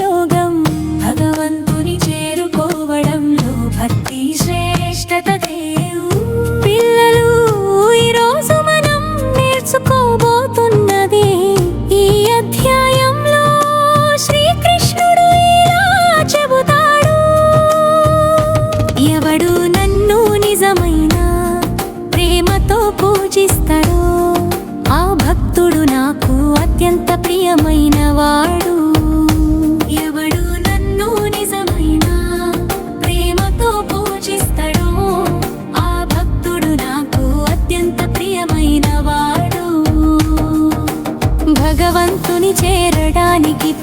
యోగం భగవంతుని చేరుకోవడంలో భక్తి శ్రేష్టత పిల్లలు ఈరోజు మనం నేర్చుకోబోతున్నది ఈ అధ్యాయంలో శ్రీకృష్ణుడు ఇలా చెబుతాడు. ఎవడు నన్ను నిజమైన ప్రేమతో పూజిస్తాడో ఆ భక్తుడు నాకు అత్యంత ప్రియమైన వాడు.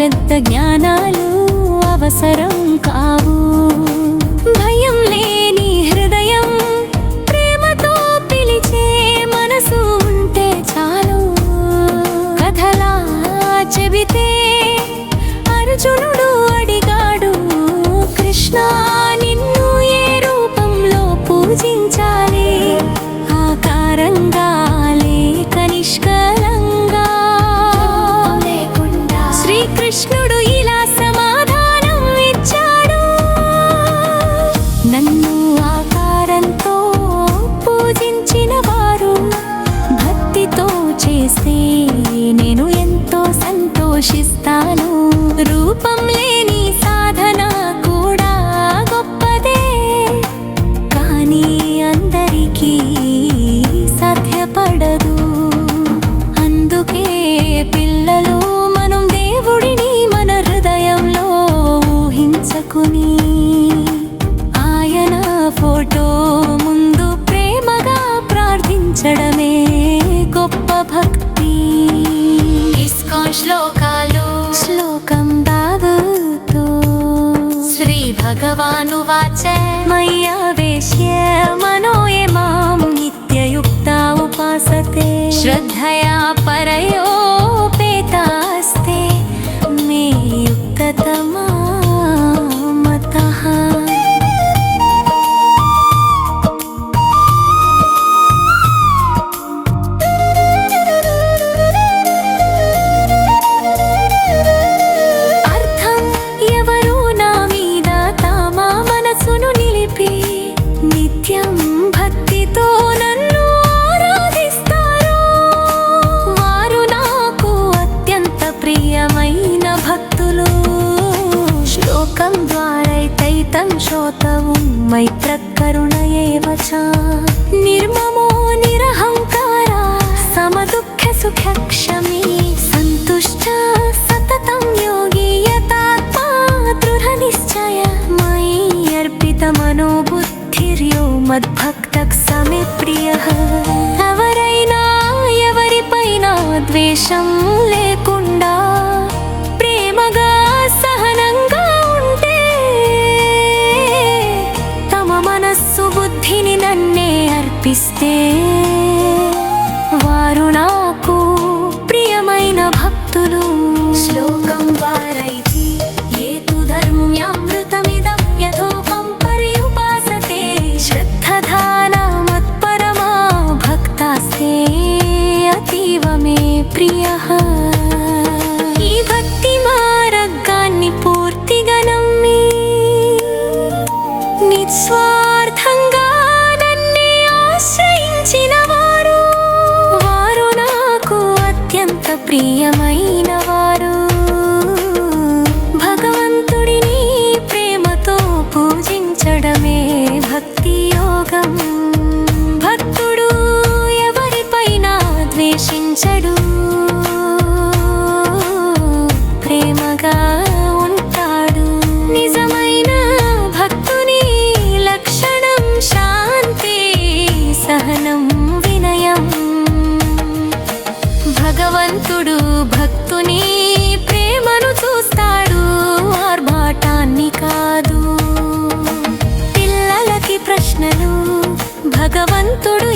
పెద్ద జ్ఞానాలు అవసరం కావు. భయం లేని హృదయం ప్రేమతో పిలిచే మనసు ఉంటే చాలు. కథలా చెబితే అర్జునుడు అడిగాడు కృష్ణ నిన్ను ఏ రూపంలో పూజించాలి? ఆకారంగా లేక నిష్క సంతోషిస్తాను రూపం లేని సాధన కూడా గొప్పదే. కానీ అందరికీ సాధ్యపడదు. అందుకే పిల్లలు మనం దేవుడిని మన హృదయంలో ఊహించుకుని. ఆయన ఫోటో ముందు ప్రేమగా ప్రార్థించడమే గొప్ప భక్తి. శ్లోకాలు श्लोकं दादतु। श्रीभगवानुवाच। मय्या वेश्य मनो ये मां नित्ययुक्ता उपासते। श्रद्धया परयो श्रोतं मैत्रकरुण एव च निर्ममो निरहङ्कारा समदुःखसुखक्षमी सन्तुष्ट सततं योगी यतात्मा दृढनिश्चय। मयि अर्पितमनोबुद्धिर्यो मद्भक्तः समे प्रियः। अवरैना यवरिपैना द्वेषं ले బుద్ధిని నన్నే అర్పిస్తే. వారు నాకు ప్రియమైన భక్తులు. శ్లోకం వారైతి. ఏతు ధర్మ్యామృతమిదం యథోపం పర్యుపాసతే శ్రద్ధధాన మత్పరమా భక్తాస్తే. అతీవ మే ప్రియః. ప్రియమైన వారు భగవంతుడిని ప్రేమతో పూజించడమే భక్తి. భగవంతుడు భక్తుని ప్రేమను చూస్తాడు ఆర్భాటాన్ని కాదు. పిల్లలకి ప్రశ్నలు భగవంతుడు